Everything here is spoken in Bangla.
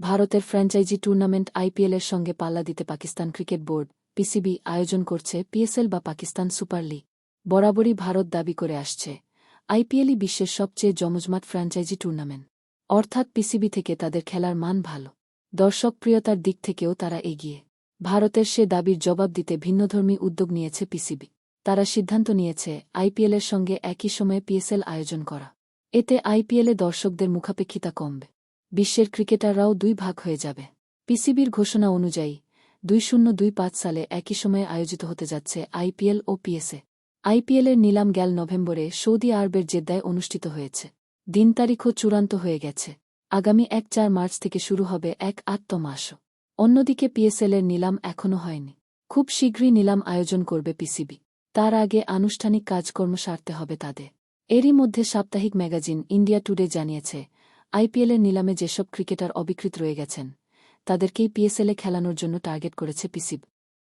ভারতের ফ্র্যাঞ্চাইজি টুর্নামেন্ট আইপিএলের সঙ্গে পাল্লা দিতে পাকিস্তান ক্রিকেট বোর্ড, পিসিবি, আয়োজন করছে পিএসএল বা পাকিস্তান সুপার লিগ। বরাবরই ভারত দাবি করে আসছে আইপিএলই বিশ্বের সবচেয়ে জমজমাট ফ্র্যাঞ্চাইজি টুর্নামেন্ট। অর্থাৎ পিসিবি থেকে তাদের খেলার মান ভালো। দর্শকপ্রিয়তার দিক থেকেও তারা এগিয়ে। ভারতের সে দাবির জবাব দিতে ভিন্নধর্মী উদ্যোগ নিয়েছে পিসিবি। তারা সিদ্ধান্ত নিয়েছে আইপিএলের সঙ্গে একই সময়ে পিএসএল আয়োজন করা। এতে আইপিএলে দর্শকদের মুখাপেক্ষিতা কমবে। বিশ্বের ক্রিকেটাররাও দুই ভাগ হয়ে যাবে। পিসিবির ঘোষণা অনুযায়ী, দুই শূন্য দুই পাঁচ সালে একই সময়ে আয়োজিত হতে যাচ্ছে আইপিএল ও পিএসএ। আইপিএলের নিলাম গেল নভেম্বরে সৌদি আরবের জেদ্দায় অনুষ্ঠিত হয়েছে। দিন তারিখও চূড়ান্ত হয়ে গেছে। আগামী এক চার মার্চ থেকে শুরু হবে এক আত্ম মাসও অন্যদিকে পিএসএলের নিলাম এখনও হয়নি। খুব শীঘ্রই নিলাম আয়োজন করবে পিসিবি। তার আগে আনুষ্ঠানিক কাজকর্ম সারতে হবে তাদের। এরই মধ্যে সাপ্তাহিক ম্যাগাজিন ইন্ডিয়া টুডে জানিয়েছে আইপিএলের নিলামে যেসব ক্রিকেটার অবিকৃত রয়ে গেছেন তাদেরকেই পিএসএলে খেলানোর জন্য টার্গেট করেছে পিসিব।